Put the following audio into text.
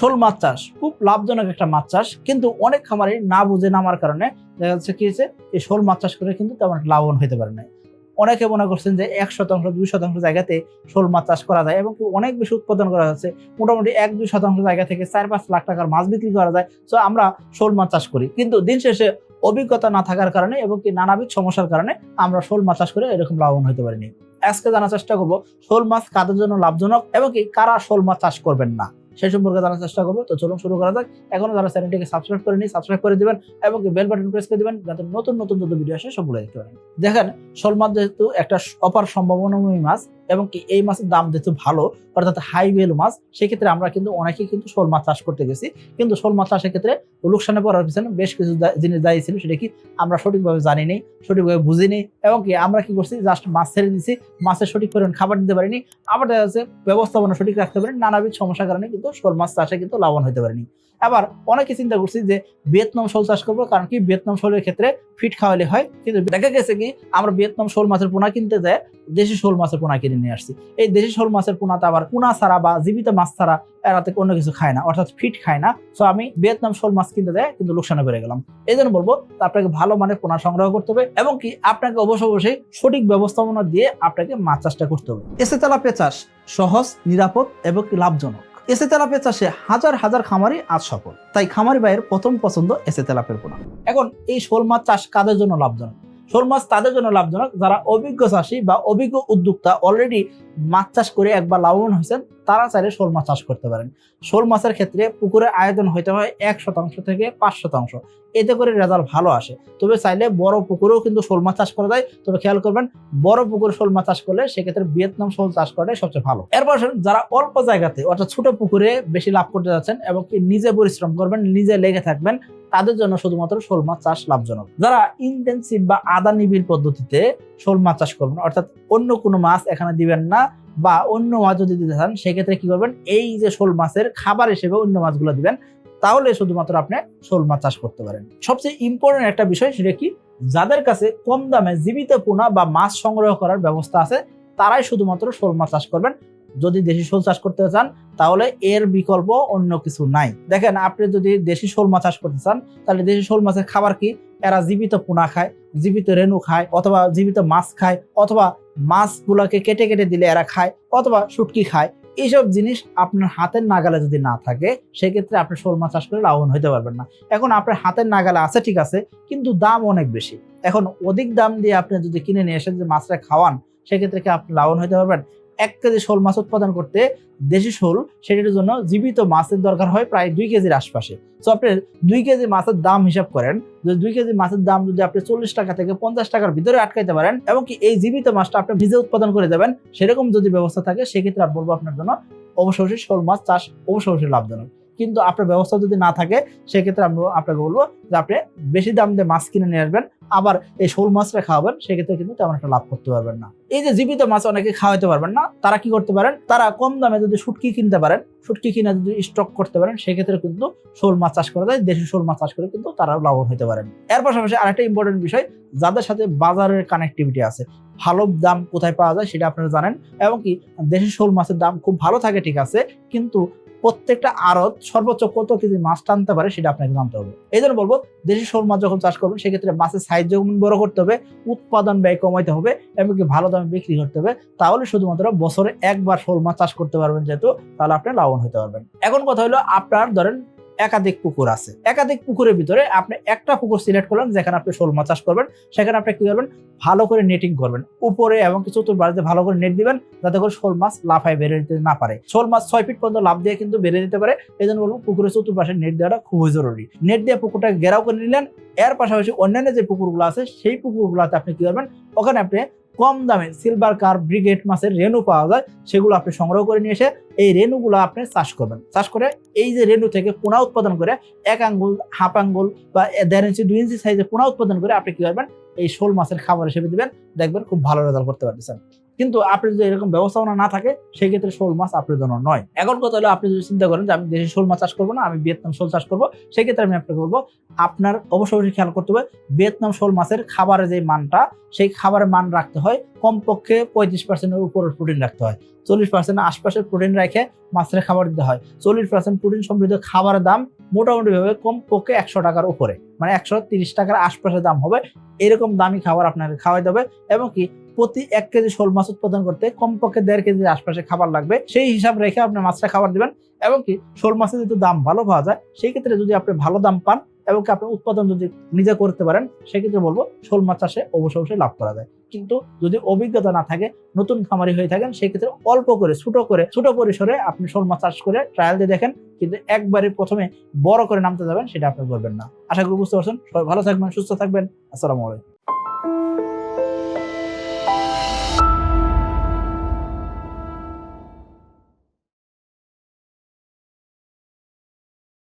শোল মাছ চাষ, খুব লাভজনক একটা মাছ চাষ, কিন্তু অনেক খামারি না বুঝে নামার কারণে দেখা যাচ্ছে কি হয়েছে, এই শোল মাছ চাষ করে কিন্তু তেমন লাভবান হতে পারে না অনেকে মনে করছেন যে এক শতাংশ, দুই শতাংশ জায়গাতে শোল মাছ চাষ করা যায় এবং অনেক বেশি উৎপাদন করা যাচ্ছে মোটামুটি এক, দুই শতাংশ জায়গা থেকে চার, পাঁচ লাখ টাকার মাছ বিক্রি করা যায়। তো আমরা শোল মাছ চাষ করি। কিন্তু দিন শেষে অভিজ্ঞতা না থাকার কারণে এবং কি নানাবিধ সমস্যার কারণে আমরা শোল মাছ চাষ করে এরকম লাভবান হতে পারিনি। আজকে জানার চেষ্টা করব, শোল মাছ কাদের জন্য লাভজনক এবং কি কারা শোল মাছ চাষ করবেন না? সেই সম্পর্কে জানার চেষ্টা করব। তো চলুন শুরু করা যাক। এখনও যারা চ্যানেলটিকে সাবস্ক্রাইব করেনি সাবস্ক্রাইব করে দেবেন এবং বেল বাটন প্রেস করে দেবেন যাতে নতুন নতুন যত ভিডিও আসে সবগুলো দেখতে পারেন। দেখেন শোল যেহেতু একটা অপার সম্ভাবনাময়ী মাছ এবং কি এই মাছের দাম যেহেতু ভালো, অর্থাৎ হাই ভ্যালু মাছ, সেক্ষেত্রে আমরা কিন্তু অনেকেই কিন্তু শোল মাছ চাষ করতে গেছি। কিন্তু শোল মাছ চাষের ক্ষেত্রে লোকসানে পড়ার পিছনে বেশ কিছু জিনিস দায়ী ছিল, সেটা কি আমরা সঠিকভাবে জানিনি সঠিকভাবে বুঝিনি এবং কি আমরা কি করছি জাস্ট মাছ ছেড়ে দিছি, মাছের সঠিক পরিমাণ খাবার দিতে পারিনি, আবার দেখা যাচ্ছে ব্যবস্থাপনা সঠিক রাখতে পারিনি, নানাবিধ সমস্যার কারণে কিন্তু শোল মাছ চাষে কিন্তু লাভবান হতে পারিনি। আবার অনেকে চিন্তা করছি যে ভিয়েতনাম শোল চাষ করব, কারণ কি ভিয়েতনাম শোলের ক্ষেত্রে ফিট খাওয়ালে হয়। কিন্তু দেখা গেছে কি, আমরা ভিয়েতনাম শোল মাছের পোনা কিনতে যায় দেশি শোল মাছের পোনা কিনে নিয়ে আসছি। এই দেশি শোল মাছের পোনাতে আবার পোনা ছাড়া বা জীবিত মাছ ছাড়া এরাতে অন্য কিছু খায় না, অর্থাৎ ফিট খায় না। সো আমি ভিয়েতনাম শোল মাছ কিনতে যায় কিন্তু লোকসানে বেড়ে গেলাম। এই জন্য বলব, আপনাকে ভালো মানের পোনা সংগ্রহ করতে হবে এবং কি আপনাকে অবশ্য অবশ্যই সঠিক ব্যবস্থাপনা দিয়ে আপনাকে মাছ চাষটা করতে হবে। এসে তেলাপিয়া চাষ সহজ, নিরাপদ এবং লাভজনক। এসে তেলাপিয়া চাষে হাজার হাজার খামারি আজ সফল। তাই খামারি ভাইয়ের প্রথম পছন্দ এসে তেলাপের পোনা এখন এই শোল মাছ চাষ কাদের জন্য লাভজনক? মাছ তাদের জন্য লাভজনক। যারা অভিজ্ঞ চাষী বা অভিজ্ঞ উদ্যোক্তা অলরেডি মাছ চাষ করে একবার লাভবান হয়েছেন, তারা চাইলে শোল মাছ চাষ করতে পারেন। শোল মাছের ক্ষেত্রে পুকুরের আয়তন হইতে হয় এক শতাংশ থেকে পাঁচ শতাংশ। এতে করে রেজাল্ট ভালো আসে। তবে চাইলে বড় পুকুরেও কিন্তু শোল মাছ চাষ করা যায়। তবে খেয়াল করবেন, বড় পুকুরে শোল মাছ চাষ করলে সেক্ষেত্রে ভিয়েতনাম শোল চাষ করাটাই সবচেয়ে ভালো। এরপর যারা অল্প জায়গাতে, অর্থাৎ ছোট পুকুরে বেশি লাভ করতে যাচ্ছেন এবং কি নিজে পরিশ্রম করবেন, নিজে লেগে থাকবেন তাদের জন্য শুধুমাত্র শোল মাছ চাষ লাভজনক। যারা ইন্টেন্সিভ বা আদা নিবিড় পদ্ধতিতে শোল মাছ চাষ করবেন, অর্থাৎ অন্য কোনো মাছ এখানে দিবেন না বা অন্য মাছ যদি দিতে চান, সেক্ষেত্রে কি করবেন? এই যে শোল মাছের খাবার হিসেবে অন্য মাছগুলো দিবেন, তাহলে শুধুমাত্র আপনি শোল মাছ চাষ করতে পারেন। সবচেয়ে ইম্পর্টেন্ট একটা বিষয় সেটা কি? যাদের কাছে কম দামে জীবিত পোনা বা মাছ সংগ্রহ করার ব্যবস্থা আছে, তারাই শুধুমাত্র শোল মাছ চাষ করবেন। যদি দেশি শোল চাষ করতে চান, তাহলে এর বিকল্প অন্য কিছু নাই। দেখেন, আপনি যদি দেশি শোল মাছ চাষ করতে চান, তাহলে দেশি শোল মাছের খাবার কি? এরা জীবিত পোনা খায়, জীবিত রেণু খায়, অথবা জীবিত মাছ খায়, অথবা মাছগুলোকে কেটে কেটে দিলে এরা খায়, অথবা শুটকি খায়। এইসব জিনিস আপনার হাতের নাগালে যদি না থাকে, সেক্ষেত্রে আপনি শোল মাছ চাষ করে লাভবান হতে পারবেন না। এখন আপনার হাতের নাগালে আছে, ঠিক আছে, কিন্তু দাম অনেক বেশি। এখন অধিক দাম দিয়ে আপনি যদি কিনে নিয়ে এসে যে মাছটা খাওয়ান, সেক্ষেত্রে কি আপনি লাভবান হতে পারবেন? এক কেজি শোল মাছ উৎপাদন করতে দেশি শোল সেটির জন্য জীবিত মাছের দরকার হয় প্রায় দুই কেজির আশপাশে। তো আপনি দুই কেজি মাছের দাম হিসাব করেন। যদি দুই কেজি মাছের দাম যদি আপনি চল্লিশ টাকা থেকে পঞ্চাশ টাকার ভিতরে আটকাইতে পারেন এবং কি এই জীবিত মাছটা আপনি নিজে উৎপাদন করে দেবেন সেরকম যদি ব্যবস্থা থাকে, সেক্ষেত্রে আমি বলব আপনার জন্য অবশ্যই শোল মাছ চাষ অবশ্যই লাভজনক। কিন্তু আপনার ব্যবস্থা যদি না থাকে, সেক্ষেত্রে আমি আপনাকে বলব যে আপনি বেশি দাম দিয়ে মাছ কিনে নিয়ে আসবেন আবার এই শোল মাছটা খাওয়াবেন, সেক্ষেত্রে কিন্তু তেমন একটা লাভ করতে পারবেন না। এই যে জীবিত মাছ অনেকে খাওয়াতে পারবেন না, তারা কি করতে পারেন? তারা কম দামে যদি শুটকি কিনতে পারেন, শুটকি কিনে যদি স্টক করতে পারেন, সেক্ষেত্রে কিন্তু শোল মাছ চাষ করা যায়, দেশি শোল মাছ চাষ করে কিন্তু তারা লাভবান হতে পারেন। এর পাশাপাশি আরেকটা ইম্পর্টেন্ট বিষয়, যাদের সাথে বাজারের কানেক্টিভিটি আছে, ভালো দাম কোথায় পাওয়া যায় সেটা আপনারা জানেন, এবং কি দেশি শোল মাছের দাম খুব ভালো থাকে, ঠিক আছে, কিন্তু প্রত্যেকটা আড়ত সর্বোচ্চ কত কেজি মাছ টানতে পারে সেটা আপনাকে জানতে হবে। এই জন্য বলব, দেশি শোল মাছ যখন চাষ করবেন, সেক্ষেত্রে মাছের সাইজ যখন বড় করতে হবে, উৎপাদন ব্যয় কমাইতে হবে এমনকি ভালো দামে বিক্রি করতে হবে, তাহলে শুধুমাত্র বছরে একবার শোল মাছ চাষ করতে পারবেন যেহেতু, তাহলে আপনি লাভবান হতে পারবেন। এখন কথা হলো আপনার, ধরেন একাধিক পুকুর আছে। একাধিক পুকুরের ভিতরে আপনি একটা পুকুর সিলেক্ট করলেন, যেখানে আপনি শোল মাছ চাষ করবেন, সেখানে আপনি কি করবেন? ভালো করে নেটিং করবেন। উপরে এবং কি চতুর্বাড়িতে ভালো করে নেট দিবেন, যাতে করে শোল মাছ লাফায় বেড়ে দিতে না পারে। শোল মাছ ছয় ফিট পর্যন্ত লাভ দিয়ে কিন্তু বেড়ে দিতে পারে এই জন্য বলব পুকুরের চতুর্পাশে নেট দেওয়াটা খুবই জরুরি। নেট দিয়ে পুকুরটাকে ঘেরাও করে নিলেন, এর পাশাপাশি অন্যান্য যে পুকুরগুলো আছে, সেই পুকুরগুলোতে আপনি কি করবেন? ওখানে আপনি কম দামে সিলভার কার ব্রিগেড মাছের রেনু পাওয়া যায়, সেগুলো আপনি সংগ্রহ করে নিয়ে এসে এই রেনুগুলো আপনি চাষ করবেন। চাষ করে এই যে রেনু থেকে পোনা উৎপাদন করে এক আঙ্গুল, হাফ আঙ্গুল বা দেড় ইঞ্চি, দুই ইঞ্চি সাইজে পোনা উৎপাদন করে আপনি কি করবেন? এই শোল মাছের খাবার হিসেবে দিবেন, দেখবেন খুব ভালো রেজাল্ট করতে পারতেছেন কিন্তু আপনি যদি এরকম ব্যবস্থাপনা না থাকে সেই ক্ষেত্রে শোল মাছ আপনার জন্য নয়। এখন কথা হলো, আপনি যদি চিন্তা করেন যে আমি দেশি শোল মাছ চাষ করব না, আমি ভিয়েতনাম শোল চাষ করব সেই ক্ষেত্রে আমি আপনাকে বলব, আপনার অবশ্যই খেয়াল করতে হবে, ভিয়েতনাম শোল মাছের খাবারের যে মানটা, সেই খাবারের মান রাখতে হয়, কমপক্ষে পঁয়ত্রিশ পার্সেন্টের উপর প্রোটিন রাখতে হয়। চল্লিশ পার্সেন্ট আশপাশের প্রোটিন রেখে মাছের খাবার দিতে হয়। চল্লিশ পার্সেন্ট প্রোটিন সমৃদ্ধ খাবারের দাম মোটামুটি ভাবে কমপক্ষে একশো টাকার উপরে। মানে একশো তিরিশ টাকার আশপাশের দাম হবে, এরকম দামি খাবার আপনাকে খাওয়াই দেবে এবং কি প্রতি এক কেজি শোল মাছ উৎপাদন করতে কমপক্ষে দেড় কেজির আশপাশে খাবার লাগবে। সেই হিসাব রেখে আপনি মাছটা খাবার দিবেন এবং কি শোল মাছের যদি দাম ভালো পাওয়া যায়, সেই ক্ষেত্রে যদি আপনি ভালো দাম পান এবং আপনি উৎপাদন যদি নিজে করতে পারেন, সেক্ষেত্রে বলব শোল মাছ চাষে অবশ্য অবশ্যই লাভ করা যায়। কিন্তু যদি অভিজ্ঞতা না থাকে, নতুন খামারি হয়ে থাকেন, সেক্ষেত্রে অল্প করে, ছোট করে, ছোট পরিসরে আপনি শোল মাছ চাষ করে ট্রায়াল দিয়ে দেখেন, কিন্তু একবারে প্রথমে বড় করে নামতে যাবেন, সেটা আপনি করবেন না। আশা করি বুঝতে পারছেন। সবাই ভালো থাকবেন, সুস্থ থাকবেন। আসসালামু আলাইকুম।